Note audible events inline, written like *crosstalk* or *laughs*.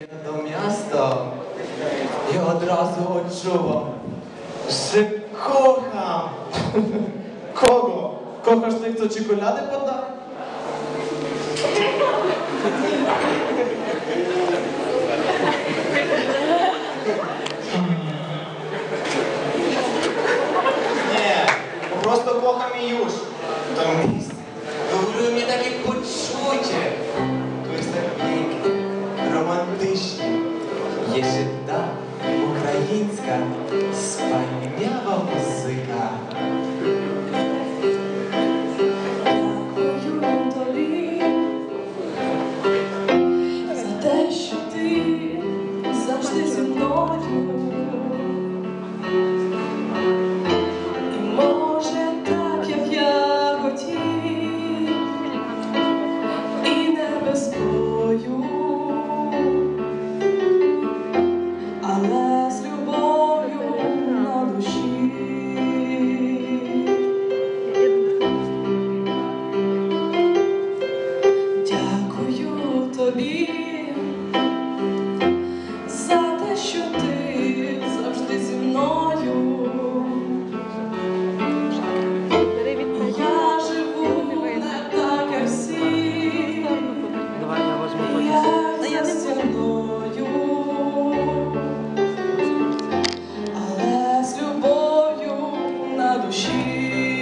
до miasta i od razu odczuwam, że kocham. *laughs* Kogo? Kochasz tych, co ci kolady poda? *laughs* Nie, po prostu kocham i już. To miejsce wywołuje mnie takie Если да, украинская спальня музыка. you.